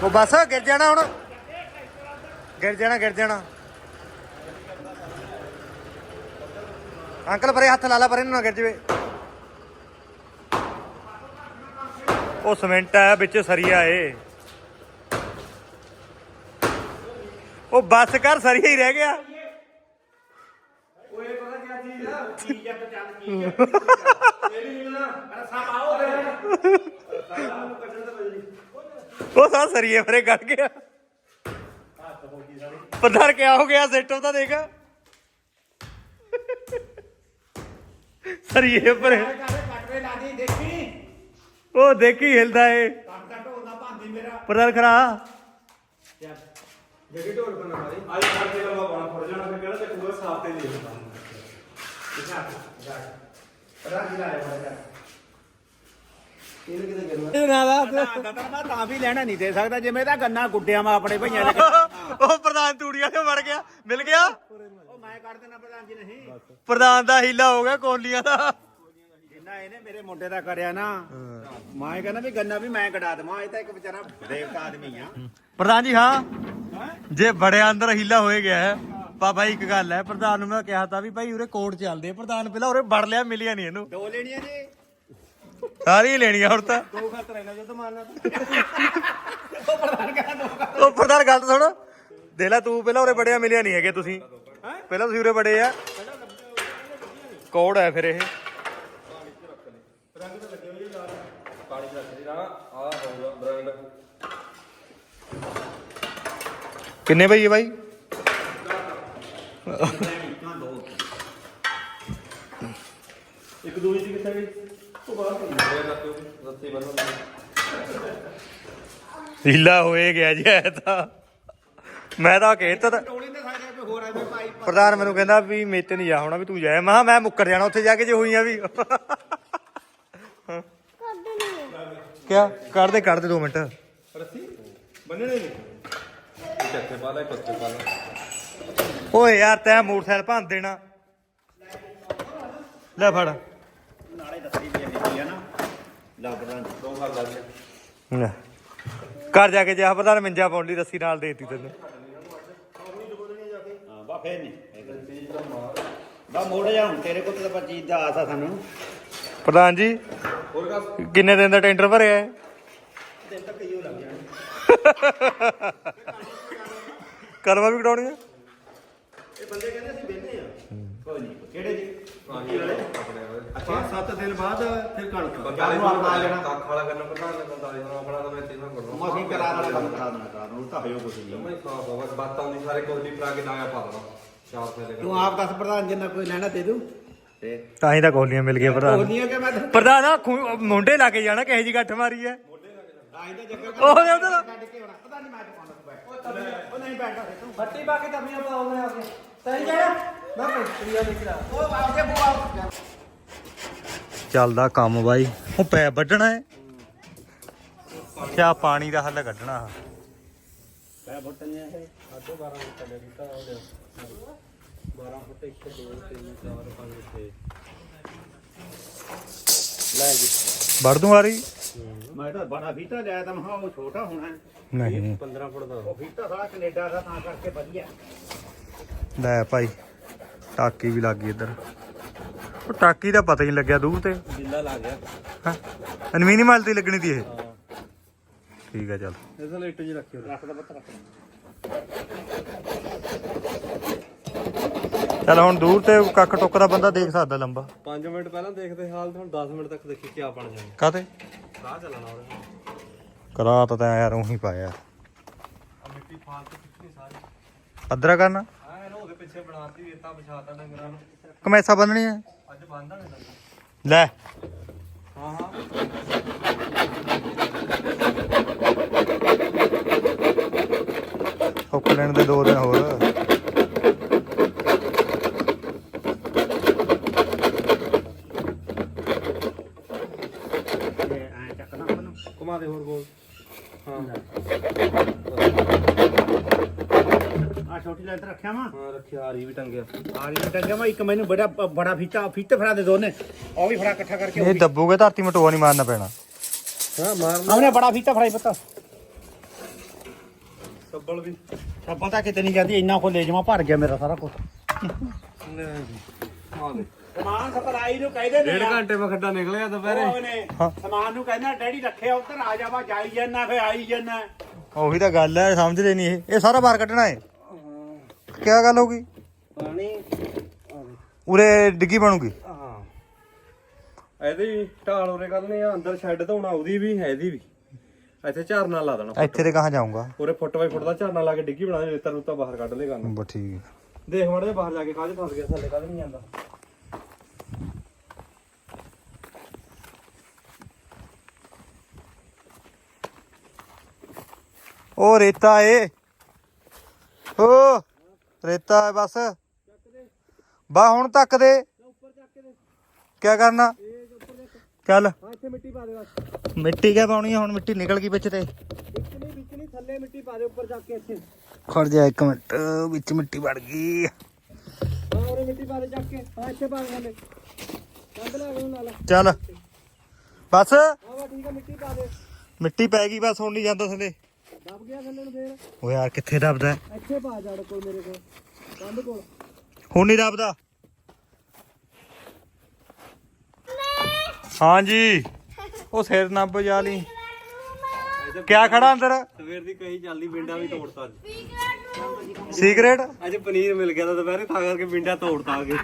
S1: ਉਹ ਬਸ ਗਿਰ ਜਾਣਾ ਹੁਣ। ਗਿਰ ਜਾਣਾ ਗਿਰ ਜਾਣਾ। ਅੰਕਲ ਪਰੇ ਹੱਥ ਲਾ ਲਾ ਪਰੇ ਨੂੰ ਨਾ ਗਿਰ ਜਵੇ। ਉਹ ਸਿਮੈਂਟ ਆ ਵਿੱਚ ਸਰੀਆ ਏ। ਉਹ ਬੱਸ ਕਰ ਸਰੀਆ ਹੀ ਰਹਿ ਗਿਆ।
S2: ਓਏ ਪਤਾ ਚੀਜ਼ ਆ? ਰਸਾ
S1: ਉਹ ਸਾ ਸਰੀਏ ਪਰੇ ਗੜ ਗਿਆ। ਕਿਆ ਹੋ ਗਿਆ ਸੈਟੋ ਤਾਂ ਦੇਖ। ਸਰੀਏ ਪਰੇ
S2: ਕੱਟਵੇ ਲਾਦੀ ਦੇਖੀ?
S1: ਉਹ ਦੇਖੀ ਹਿਲਦਾ ਏ।
S2: ਕੱਟ ਕੱਟ ਹੁੰਦਾ ਭਾਂਦੀ ਮੇਰਾ।
S1: ਪਰਦਾਰ ਖਰਾ
S3: ਜਗੇ ਢੋਲ ਕਰਨਾ ਮਾਰੀ
S4: ਅੱਜ ਕਰਕੇ ਲੰਬਾ ਪਾਣਾ ਫੜ ਜਾਣਾ ਫਿਰ ਕਿਹੜਾ? ਤੇ ਪੂਰਾ ਸਾਫ਼ ਤੇ ਲੈ। ਲੈਣਾ
S2: ਪ੍ਰਧਾਨ ਜੀ। ਲਾਇਆ ਬੜਾ
S3: ਇਹਨੂੰ ਕਿਤੇ ਕਰਨਾ
S2: ਦਾ ਤਾਂ ਮੈਂ ਤਾਂ ਵੀ ਲੈਣਾ ਨਹੀਂ ਦੇ ਸਕਦਾ। ਜਿਵੇਂ ਤਾਂ ਗੰਨਾ ਗੁੱਡਿਆਂ ਵਾ ਆਪਣੇ ਭਈਆਂ ਦੇ।
S1: ਉਹ ਪ੍ਰਧਾਨ ਤੂੜੀਆਂ ਤੇ ਵੜ ਗਿਆ। ਮਿਲ ਗਿਆ?
S2: ਉਹ ਮੈਂ ਕੱਢ ਦੇਣਾ ਪ੍ਰਧਾਨ ਜੀ ਨਹੀਂ।
S1: ਪ੍ਰਧਾਨ ਦਾ ਹੀਲਾ ਹੋ ਗਿਆ ਕੋਲੀਆਂ ਦਾ।
S2: ਜਿੰਨਾ ਇਹਨੇ ਮੇਰੇ ਮੁੰਡੇ ਦਾ ਕਰਿਆ ਨਾ ਮੈਂ ਕਹਿੰਦਾ ਵੀ ਗੰਨਾ ਵੀ ਮੈਂ ਕਢਾ ਦਵਾਂ ਇਹ ਤਾਂ ਇੱਕ ਵਿਚਾਰਾ ਦੇਵਤਾ ਆਦਮੀ ਆ।
S1: ਪ੍ਰਧਾਨ ਜੀ ਹਾਂ। ਜੇ ਬੜਿਆ ਅੰਦਰ ਹੀਲਾ ਹੋਏ ਗਿਆ ਹੈ ਇੱਕ ਗੱਲ ਹੈ ਪ੍ਰਧਾਨ ਨੂੰ ਮੈਂ ਕਿਹਾ ਤਾਂ ਵੀ ਭਾਈ ਉਰੇ ਕੋਰਟ ਚੱਲਦੇ ਆ। ਪ੍ਰਧਾਨ ਪਹਿਲਾਂ ਉਰੇ ਵੜ ਲਿਆ ਮਿਲਿਆ ਨਹੀਂ ਇਹਨੂੰ।
S2: ਦੋ ਲੈਣੀਆਂ ਜੀ।
S1: ਸਾਰੀਆਂ ਲੈਣੀਆਂ ਹੁਣ ਤਾਂ।
S3: ਦੋ ਖਤਰਾ ਇਹਨਾਂ ਜੋ ਮਾਰਨਾ
S1: ਉਹ ਪ੍ਰਧਾਨ ਗੱਲ ਤਾਂ ਸੁਣ। ਦੇ ਲੈ ਤੂੰ ਪਹਿਲਾਂ ਉਰੇ ਬੜਿਆ ਮਿਲਿਆ ਨਹੀਂ ਹੈਗੇ ਤੁਸੀਂ। ਪਹਿਲਾਂ ਤੁਸੀਂ ਉਰੇ ਬੜੇ ਆ। ਕੋਡ ਹੈ ਫਿਰ ਇਹ।
S4: ਪਾਣੀ ਚ ਰੱਖ ਦੇ ਨਾ ਆ ਹੋਊਗਾ ਬ੍ਰਾਂਡ
S1: ਕਿੰਨੇ ਭਈ ਹੈ ਬਾਈ?
S3: ਇੱਕ ਦੂਜੀ ਸੀ ਕਿੱਥੇ ਗਈ? ਉਹ ਬਾਹਰ ਗਈ
S4: ਇਹ ਰੱਖੋ ਰੱਸੀ ਬੰਨੋ
S1: ਹੀਲਾ ਹੋਏ ਗਿਆ ਜੀ ਇਹ ਤਾਂ। ਮੈਂ ਤਾਂ ਕਹਿਤਾ ਤਾਂ
S2: ਟੋਲੀ ਦੇ ਸਾਡੇ ਕੋਈ ਹੋਰ ਆਵੇ ਭਾਈ
S1: ਪ੍ਰਧਾਨ ਮੈਨੂੰ ਕਹਿੰਦਾ ਵੀ ਮੇਤੇ ਨਹੀਂ ਜਾ ਹੋਣਾ ਵੀ ਤੂੰ ਜਾਏ। ਮੈਂ ਕਿਹਾ ਮੈਂ ਮੁੱਕਰ ਜਾਣਾ ਉੱਥੇ ਜਾ ਕੇ ਜੇ ਹੋਈਆਂ ਵੀ। ਕਿਆ? ਕੱਢ ਦੇ ਕੱਢ ਦੇ 2 ਮਿੰਟ।
S3: ਰੱਸੀ? ਬੰਨਣੇ ਨਹੀਂ।
S4: ਚੱਕੇ ਪਾ ਲੈ ਪੱਤੇ ਪਾ ਲੈ।
S1: ਓਏ ਯਾਰ ਤੈਂ ਮੋਟਰਸਾਈਕਲ ਭੰਨ ਦੇਣਾ। ਲੈ ਫੜ।
S2: ਨਾਲੇ ਦੱਸੀ ਵੀ ਇੰਨੀ ਆ ਨਾ। ਲਾ ਪ੍ਰਧਾਨ ਜੀ
S4: ਦੋ ਘਰ ਲੱਗ
S1: ਲੈ। ਘਰ ਜਾ ਕੇ ਜਾ ਪ੍ਰਧਾਨ ਮਿੰਜਾ ਪਾਉਣ ਲਈ ਰੱਸੀ ਨਾਲ ਦੇਤੀ ਤੈਨੂੰ।
S2: ਫੇਰ ਨਹੀਂ। ਬਾ ਮੋੜ ਜਾ ਹੁਣ ਤੇਰੇ ਕੋਲ ਤਾਂ ਚੀਜ਼ ਦਾ ਆਸ ਆ ਸਾਨੂੰ।
S1: ਪ੍ਰਧਾਨ ਜੀ
S4: ਹੋਰ
S1: ਕਿੰਨੇ ਦਿਨ ਦਾ ਟੈਂਡਰ ਭਰਿਆ ਹੈ?
S2: ਦਿਨ ਤੱਕ ਹੀ ਹੋ ਲੱਗ ਜਾਣ।
S1: ਕਲਵਾ ਵੀ ਕਢਾਉਣੀ ਹੈ?
S3: ਇਹ ਬੰਦੇ ਕਹਿੰਦੇ ਅਸੀਂ ਵੇਲੇ ਆ।
S2: ਕੋਈ ਨਹੀਂ। ਕਿਹੜੇ ਜੀ?
S3: ਅੱਛਾ 7 ਦਿਨ ਬਾਅਦ ਫਿਰ ਕਣਕ।
S2: ਚਾਲੂ ਆਪਣਾ ਲੈਣਾ।
S4: ਕੱਖ ਵਾਲਾ ਕਰਨਾ ਪ੍ਰਧਾਨ ਨੇ 45 ਨੂੰ ਆਪਣਾ ਤਾਂ ਮੈਂ ਤੇਨਾਂ ਕਰਨਾ।
S2: ਮਸੀਂ ਕਰਾ ਵਾਲਾ ਕੰਮ ਕਰਾ ਦੇਣਾ ਕਰਾ ਦੇਣਾ ਉਹ ਤਾਂ ਹੋਇਓ ਕੁਛ ਨਹੀਂ।
S4: ਮੈਂ ਸਾਫ਼ ਹੋਗਾ ਬਾਤ ਆਉਂਦੀ ਸਾਰੇ ਕੋਲੀ ਪਰਾ ਕੇ ਲਾਇਆ ਪਾ ਦੇਣਾ। ਚਾਰ ਫੇਰੇ
S2: ਤੂੰ ਆਪ ਦੱਸ ਪ੍ਰਧਾਨ ਜਿੰਨਾ ਕੋਈ ਲੈਣਾ ਦੇ ਦੂ। ਤੇ
S1: ਤਾਂ ਹੀ ਤਾਂ ਕੋਲੀਆਂ ਮਿਲ ਗਈਆਂ ਪ੍ਰਧਾਨ।
S2: ਨਹੀਂ ਕਿ ਮੈਂ
S1: ਪ੍ਰਧਾਨ ਆ ਮੁੰਡੇ ਲਾ ਕੇ ਜਾਣਾ ਕਹੇ ਜੀ ਗੱਠ ਮਾਰੀ ਐ।
S2: ਆਈ ਦਾ ਜੱਗਾ
S1: ਉਹ ਦੇ ਉਧਰ।
S2: ਕੱਢ ਕੇ ਆਉਣਾ। ਪਤਾ ਨਹੀਂ ਮੈਂ ਤਾਂ ਪਾਉਣਾ ਉਹ ਨਹੀਂ ਬੈਠਾ ਤੂੰ
S5: ਫੱਟੀ ਪਾ ਕੇ ਤਮੀਆਂ ਪਾਉਂਦੇ ਆ ਕੇ। ਤੈਨੂੰ ਜਿਹੜਾ ਮੈਂ ਪੈਂਟਰੀਆ ਦੇਖ ਰਿਹਾ
S2: ਉਹ ਆਪਦੇ ਬੂਆ
S1: ਚੱਲਦਾ ਕੰਮ ਬਾਈ। ਉਹ ਪੈ ਵੱਢਣਾ ਹੈ। ਕਿਆ ਪਾਣੀ ਦਾ ਹੱਲ ਕੱਢਣਾ ਆ।
S2: ਪੈ ਬੁੱਟਨੇ ਇਹ।
S4: ਸਾਢੇ 12 ਫੁੱਟ ਲੈ ਦਿੱਤਾ ਉਹਦੇ। 12 ਫੁੱਟ 1 2 3 4 5 6 ਲੈ ਜੀ।
S1: ਵੱਢ ਦੂੰ ਵਾਰੀ।
S2: ਮੈਂ ਤਾਂ ਬੜਾ ਫੀਤਾ ਲਿਆ ਤਾਂ ਮੈਂ ਕਿਹਾ ਉਹ ਛੋਟਾ ਹੋਣਾ ਹੈ।
S1: ਨਹੀਂ।
S4: 15 ਫੁੱਟ ਦਾ
S2: ਉਹ ਫੀਤਾ ਸਾਰਾ ਕੈਨੇਡਾ ਦਾ ਤਾਂ ਕਰਕੇ ਵਧੀਆ।
S1: ਲੈ ਭਾਈ। ਟਾਕੀ ਵੀ ਲੱਗ ਗਈ ਇੱਧਰ। ਉਹ ਟਾਕੀ ਦਾ ਪਤਾ ਹੀ ਨਹੀਂ ਲੱਗਿਆ ਦੂਰ ਤੇ।
S4: ਜਿੰਦਾ ਲੱਗ ਗਿਆ।
S1: ਹਾਂ? ਅਨਮੀਨੀਮਲ ਤੇ ਲੱਗਣੀ ਦੀ ਇਹ। ਠੀਕ ਆ ਚੱਲ।
S4: ਇਹਦਾ ਲਿੱਟ ਜੀ ਰੱਖਿਓ
S2: ਰੱਖ ਦਾ ਪੱਤਰ
S1: ਚੱਲ ਹੁਣ ਦੂਰ ਤੇ ਕੱਖ ਟੁੱਕ ਦਾ ਬੰਦਾ ਦੇਖ ਸਕਦਾ ਲੰਬਾ।
S4: 5 ਮਿੰਟ ਪਹਿਲਾਂ ਦੇਖਦੇ ਹਾਲ ਤੇ ਹੁਣ 10 ਮਿੰਟ ਤੱਕ ਦੇਖੀ ਕੀ ਬਣ ਜਾਂਦਾ
S1: ਕਾਤੇ
S4: ਰਾਹ ਚੱਲਣਾ ਉਹਦੇ
S1: ਕਰਾ ਤਾਂ ਤੈਂ ਯਾਰ ਉਹੀ ਪਾਇਆ।
S4: ਆ ਮਿੱਟੀ ਫਾਲਤੂ ਕਿੱਥੇ ਸਾਰੀ।
S1: ਪੱਧਰਾ ਕਰਨਾ?
S4: ਪਿੱਛੇ ਬਣਾਤੀ ਰੇਤਾ ਵਿਛਾਤਾ ਡੰਗਰਾਂ ਨੂੰ।
S1: ਕਮੈਸਾ ਬੰਨਣੀ ਹੈ
S4: ਅੱਜ ਬੰਦਾ ਨੇ
S1: ਲੈ।
S4: ਹਾਂ ਹਾਂ।
S1: ਹੁੱਕ ਲੈਣ ਦੇ ਦੋ ਦਿਨ ਹੋਰ।
S4: ਘੁਮਾ ਦੇ ਹੋਰ ਗੋਲ। ਹਾਂ।
S2: ਆ ਛੋਟੀ ਲੈਂਥ ਰੱਖਿਆ ਵਾ।
S4: ਹਾਂ ਰੱਖਿਆ ਆਰੀ ਵੀ ਟੰਗਿਆ।
S2: ਆ ਰਹੀ ਟੰਗਿਆ ਵਾ ਇੱਕ ਮੈਨੂੰ ਬੜਾ ਬੜਾ ਫੀਤਾ ਫੀਤੇ ਫੜਾ ਦੇ ਦੋਨੇ। ਉਹ ਵੀ ਫੜਾ ਇਕੱਠਾ ਕਰਕੇ
S1: ਇਹ ਦੱਬੂਗੇ ਧਰਤੀ ਮਟੋਆ ਨਹੀਂ ਮਾਰਨਾ ਪੈਣਾ।
S4: ਹਾਂ ਮਾਰ
S2: ਉਹਨੇ ਬੜਾ ਫੀਤਾ ਫੜਾਈ ਪਤਾ।
S4: ਸੱਬਲ ਵੀ।
S2: ਸਭ ਪਤਾ ਕਿਤੇ ਨਹੀਂ ਜਾਂਦੀ ਇੰਨਾ ਕੋ ਲੈ ਜਾਵਾਂ ਭਰ ਗਿਆ ਮੇਰਾ ਸਾਰਾ ਕੁਝ
S4: ਲੈ ਆ ਦੇ।
S2: ਸਮਾਨ ਸਪਲਾਈ ਨੂੰ ਕਹਿੰਦੇ
S4: ਡੇਢ ਘੰਟੇ ਮੈਂ ਖੱਡਾ ਨਿਕਲਿਆ ਦੁਪਹਿਰੇ।
S2: ਉਹਨੇ ਸਮਾਨ ਨੂੰ ਕਹਿੰਦਾ ਡੈਡੀ ਰੱਖਿਆ ਉੱਧਰ ਆ ਜਾਵਾ ਜਾਈ ਜਾਂਦਾ ਫੇ ਆਈ ਜਾਂਦਾ
S1: ਉਹੀ ਤਾਂ ਗੱਲ ਹੈ ਸਮਝਦੇ ਨਹੀਂ ਇਹ। ਇਹ ਸਾਰਾ ਬਾਹਰ ਕੱਢਣਾ ਹੈ। ਕਿਆ ਗੱਲ ਹੋ ਗਈ?
S4: ਪਾਣੀ। ਆ ਦੇ
S1: ਉਰੇ ਡਿੱਗੀ ਬਣੂਗੀ।
S4: ਹਾਂ। ਇਹਦੀ ਢਾਲ ਉਰੇ ਕਰਨੀ ਆ ਅੰਦਰ ਸ਼ੈੱਡ ਧੋਣਾ ਉਹਦੀ ਵੀ ਹੈ ਇਹਦੀ ਵੀ। ਇੱਥੇ ਝਰਨਾ ਲਾ ਦੇਣਾ
S1: ਇੱਥੇ ਤੇ ਕਹਾਂ ਜਾਊਂਗਾ।
S4: ਉਰੇ ਫੁੱਟ ਬਾਈ ਫੁੱਟ ਦਾ ਝਰਨਾ ਲਾ ਕੇ ਡਿੱਗੀ ਬਣਾ ਦੇ ਰੇਤਾ ਰੂਤਾ ਬਾਹਰ ਕੱਢ ਲੈ ਕਰਨਾ
S1: ਬਸ ਠੀਕ
S4: ਦੇਖ ਮੜੇ ਬਾਹਰ ਜਾ ਕੇ ਕਾਹਦੇ ਫਸ ਗਿਆ ਥੱਲੇ ਕਾਹਦੇ ਨਹੀਂ ਜਾਂਦਾ।
S1: ਉਹ ਰੇਤਾ ਏ। ਓ। ਰੇਤਾ ਹੈ ਬਸ। ਬਾ, ਹੁਣ ਤੱਕ ਦੇ। ਕਿਆ ਕਰਨਾ? ਚੱਲ।
S4: ਇੱਥੇ ਮਿੱਟੀ ਪਾ ਦੇ ਬਸ
S1: ਮਿੱਟੀ ਕਿਆ ਪਾਉਣੀ ਆ? ਹੁਣ ਮਿੱਟੀ ਨਿਕਲ ਗਈ ਵਿੱਚ ਤੇ।
S4: ਵਿੱਚ ਨਹੀਂ ਵਿੱਚ ਨਹੀਂ ਥੱਲੇ ਮਿੱਟੀ ਪਾ ਦੇ ਉੱਪਰ ਜਾ ਕੇ ਇੱਥੇ
S1: ਖੜ ਜਾ ਇੱਕ ਮਿੰਟ, ਵਿੱਚ ਮਿੱਟੀ ਵੜ ਗਈ।
S4: ਹਾਂ ਉਰੇ ਮਿੱਟੀ ਪਾ ਦੇ ਜਾ ਕੇ ਹਾਂ ਇੱਥੇ ਪਾ ਦੇ ਥੱਲੇ ਕੰਧ ਲਾ ਕੇ ਨਾਲ
S1: ਚੱਲ। ਬਸ।
S4: ਆਵਾ ਠੀਕ ਆ ਮਿੱਟੀ ਪਾ ਦੇ
S1: ਮਿੱਟੀ ਪੈ ਗਈ ਬਸ, ਹੁਣ ਨਹੀਂ ਜਾਂਦਾ ਥੱਲੇ।
S4: ਦਬ ਗਿਆ ਥੱਲੇ ਨੂੰ ਫੇਰ।
S1: ਓ ਯਾਰ ਕਿੱਥੇ ਦਬਦਾ
S4: ਇੱਥੇ ਪਾ ਜੜ ਕੋਲ ਮੇਰੇ ਕੋਲ ਕੰਧ ਕੋਲ।
S1: ਹੁਣ ਨਹੀਂ ਦਬਦਾ। ਹਾਂਜੀ। ਉਹ ਸਿਰ ਨਾ ਬਜਾ ਲਈ ਕਿਆ ਖੜਾ ਅੰਦਰ?
S4: ਸਵੇਰ ਦੀ ਕਹੀ ਚੱਲਦੀ ਬਿੰਡਾ ਵੀ ਤੋੜਤਾ ਅੱਜ।
S1: ਸੀਕ੍ਰੇਟ?
S4: ਅੱਜ ਪਨੀਰ ਮਿਲ ਗਿਆ ਤਾਂ ਦੁਪਹਿਰੇ ਤਾਂ ਕਰਕੇ ਬਿੰਡਾ ਤੋੜਤਾ ਆ ਕੇ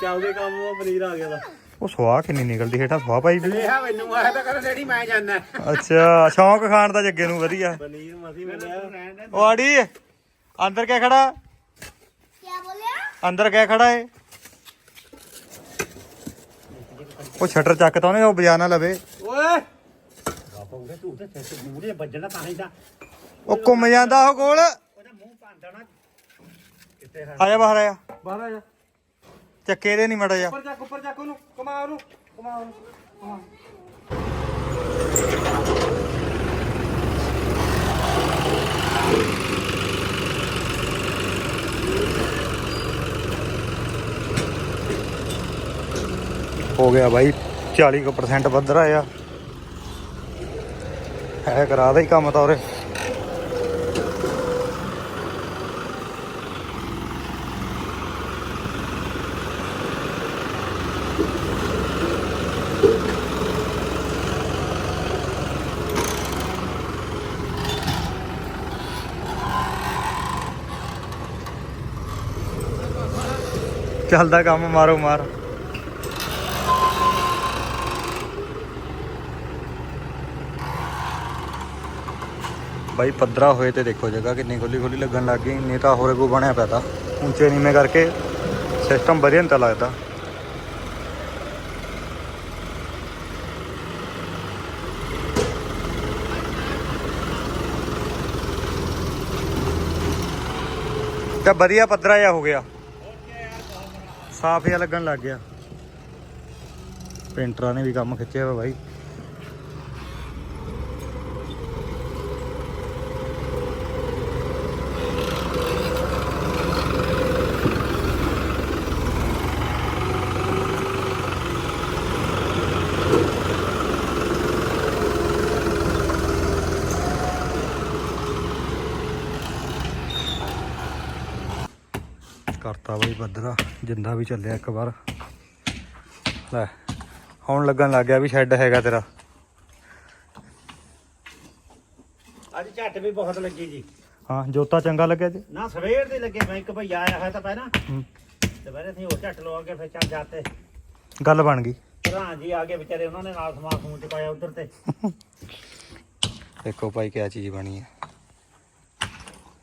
S4: ਚੱਲਦੇ ਕੰਮ ਉਹ ਪਨੀਰ ਆ ਗਿਆ ਦਾ
S1: ਉਹ ਸਵਾਹ ਕਿੰਨੀ ਨਿਕਲਦੀ ਹੇਠਾਂ ਸਵਾਹ ਪਾਈ ਵੀ।
S2: ਲਿਆ ਮੈਨੂੰ ਆਇਆ ਤਾਂ ਕਰ ਡੈਡੀ ਮੈਂ ਜਾਣਾ
S1: ਅੱਛਾ ਸ਼ੌਂਕ ਖਾਣ ਦਾ ਜੱਗੇ ਨੂੰ ਵਧੀਆ।
S4: ਪਨੀਰ ਮਸੀ ਮਿਲਿਆ
S1: ਉਹ ਆੜੀ ਅੰਦਰ ਕਿਆ ਖੜਾ?
S6: ਕੀ ਬੋਲਿਆ?
S1: ਅੰਦਰ ਕਿਆ ਖੜਾ ਏ? ਉਹ ਸ਼ਟਰ ਚੱਕ ਤਾ ਉਹ ਬਜਾ ਨਾ ਲਵੇ।
S4: ਓਏ!
S1: ਉਹ ਘੁੰਮ ਜਾਂਦਾ ਉਹ ਗੋਲ
S2: ਉਹਦਾ ਬਾਹਰ
S1: ਆ ਬਾਹਰ
S4: ਆ
S1: ਚੱਕੇ ਦੇ ਨਹੀਂ ਮੜਾ ਜਾ
S4: ਉੱਪਰ ਚੱਕ ਉੱਪਰ ਚੱਕ ਉਹਨੂੰ ਕਮਾ ਉਹਨੂੰ ਕਮਾ ਉਹਨੂੰ ਕਮਾ
S1: ਹੋ ਗਿਆ ਬਾਈ 40% ਵੱਧ ਰਿਹਾ ਆ। ਹੈ ਕਰਾ ਦਾ ਹੀ ਕੰਮ ਤਾਂ ਉਰੇ। ਚੱਲਦਾ ਕੰਮ, ਮਾਰੋ, ਮਾਰ। ਬਾਈ ਪੱਧਰਾ ਹੋਏ ਤੇ ਦੇਖੋ ਜਗ੍ਹਾ ਕਿੰਨੀ ਖੁੱਲੀ ਖੁੱਲੀ ਲੱਗਣ ਲੱਗ ਗਈ। ਨਹੀਂ ਤਾਂ ਹੋਰ ਕੋ ਬਣਿਆ ਪਿਆ ਤਾ। ਉੱਚੇ ਨੀਵੇਂ ਕਰਕੇ ਸਿਸਟਮ ਵਧੀਆ ਨਹੀਂ ਤਾਂ ਲੱਗਦਾ। ਤਾਂ ਵਧੀਆ ਪੱਧਰਾ ਜਿਹਾ ਹੋ ਗਿਆ। ਸਾਫ਼ ਜਿਹਾ ਲੱਗਣ ਲੱਗ ਗਿਆ। ਪੇਂਟਰਾਂ ਨੇ ਵੀ ਕੰਮ ਖਿੱਚਿਆ ਵਾ ਬਾਈ। ਕਰਤਾ ਬਾਈ ਪੱਧਰਾ ਜਿੰਦਾ ਵੀ ਚੱਲਿਆ ਇੱਕ ਵਾਰ। ਲੈ ਹੁਣ ਲੱਗਣ ਲੱਗ ਗਿਆ ਵੀ ਸ਼ੈੱਡ ਹੈਗਾ ਤੇਰਾ।
S2: ਅੱਜ ਝੱਟ ਵੀ ਬਹੁਤ ਲੱਗੀ ਜੀ।
S1: ਹਾਂ ਜੋਤਾ ਚੰਗਾ ਲੱਗਿਆ ਜੀ?
S2: ਨਾ ਸਵੇਰ ਦੇ ਲੱਗੇ ਮੈਂ ਇੱਕ ਭਈਆ ਆਇਆ ਹੋਇਆ ਤਾਂ ਪਹਿਲਾਂ।
S1: ਹੂੰ।
S2: ਤੇ ਕਹਿੰਦੇ ਸੀ ਉਹ ਝੱਟ ਲਵਾ ਕੇ ਫਿਰ ਚੱਲ ਜਾਤੇ।
S1: ਗੱਲ ਬਣ ਗਈ।
S2: ਭਰਾ ਜੀ ਆ ਕੇ ਵਿਚਾਰੇ ਉਹਨਾਂ ਨੇ ਨਾਲ ਸਮਾਨ ਸਮੂਨ ਚੁਕਾਇਆ ਉਧਰ ਤੇ।
S1: ਦੇਖੋ ਭਾਈ ਕਿਆ ਚੀਜ਼ ਬਣੀ ਹੈ।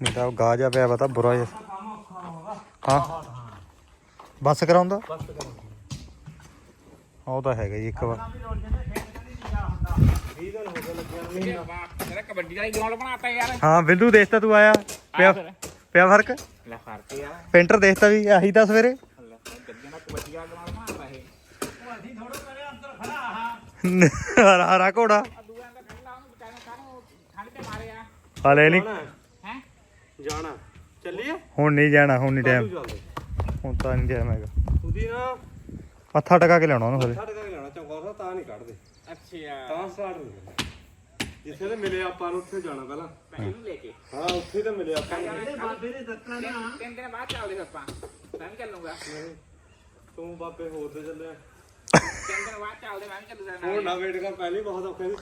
S1: ਨਹੀਂ ਤਾਂ ਉਹ ਗਾਹ ਜਾ ਪਿਆ ਪਤਾ ਬੁਰਾ ਜਿਹਾ। ਹਾਂ। ਬੱਸ ਕਰਾਉਂਦਾ?
S2: ਬਸ ਕਰੋ
S1: ਉਹ ਤਾਂ ਹੈਗਾ ਜੀ ਇੱਕ ਵਾਰ।
S2: ਵੀ ਰੋਡ ਜਾਂਦੇ ਖੇਤ ਕਹਿੰਦੀ ਨਹੀਂ ਜਾ ਹੁੰਦਾ
S4: 20 ਦਿਨ ਹੋ ਗਏ ਲੱਗਿਆ ਨੂੰ ਮਹੀਨਾ
S5: ਤੇਰਾ ਕਬੱਡੀ ਵਾਲੀ ਗਰਾਊਂਡ ਬਣਾਤਾ ਯਾਰ
S1: ਹਾਂ ਬਿੰਦੂ ਦੇਖਤਾ ਤੂੰ ਆਇਆ। ਪਿਆ ਪਿਆ ਫ਼ਰਕ?
S5: ਲੈ ਫ਼ਰਕ ਯਾਰ
S1: ਪੇਂਟਰ ਦੇਖਤਾ ਵੀ ਆਹੀ ਤਾਂ ਸਵੇਰੇ।
S5: ਲੈ ਗੱਡੀਆਂ ਦਾ ਕਬੱਡੀ ਵਾਲਾ ਗਰਾਊਂਡ ਬਣਾਤਾ ਇਹ।
S2: ਉਹ ਅਸੀਂ ਥੋੜਾ ਕਰੇ ਅੰਦਰ ਖੜਾ ਆ
S1: ਹਰਾ ਹਰਾ ਘੋੜਾ।
S5: ਆ ਦੂਆਂ ਦਾ ਕੱਢ ਲਾ ਉਹਨੂੰ ਵਿਚਾਰੇ ਕਾਹਨੂੰ ਠੰਡ ਤੇ ਮਾਰਿਆ
S1: ਹਲੇ ਨਹੀਂ।
S5: ਹੈ?
S4: ਜਾਣਾ। ਚੱਲੀਏ?
S1: ਹੁਣ ਨਹੀਂ ਜਾਣਾ ਹੁਣ ਨਹੀਂ
S4: ਤੂੰ
S1: ਟਾਈਮ
S4: ਚੱਲਦੇ?
S1: ਹੁਣ ਤਾਂ ਨਹੀਂ ਟਾਈਮ ਹੈਗਾ।
S4: ਉਹਦੀ ਨਾ
S1: ਮੱਥਾ ਟਕਾ ਕੇ ਲਾਉਣਾ ਉਹਨੂੰ ਹਲੇ
S4: ਸਾਡੇ ਤੱਕ ਜਾਣਾ ਚੌਂਕਾ ਤਾਂ ਨਹੀਂ ਕੱਢਦੇ।
S5: ਅੱਛਾ।
S4: ਤਾਂ ਸਟਾਰਟ ਕਰਨਾ ਜਿੱਥੇ ਤੇ ਮਿਲੇ ਆਪਾਂ ਨੂੰ ਉੱਥੇ ਜਾਣਾ ਪਹਿਲਾਂ।
S5: ਇਹਨੂੰ ਲੈ ਕੇ।
S4: ਹਾਂ ਉੱਥੇ ਤਾਂ ਮਿਲੇ ਆਪਾਂ ਨੂੰ।
S2: ਬਾਬੇ
S5: ਤਿੰਨ ਦਿਨ ਬਾਅਦ ਚੱਲਦੇ ਆਪਾਂ। ਮੈਂ ਵੀ ਚੱਲੂਗਾ।
S4: ਤੂੰ ਬਾਬੇ ਹੋਰ ਤੇ ਚੱਲਿਆ
S5: ਤਿੰਨ ਦਿਨ ਬਾਅਦ ਚੱਲਦੇ ਮੈਂ ਵੀ ਚੱਲੂਗਾ।
S4: ਹੁਣ ਨਾ ਵੇਟ ਕਰ ਪਹਿਲੀ ਬਹੁਤ ਔਖੇ ਸੀ।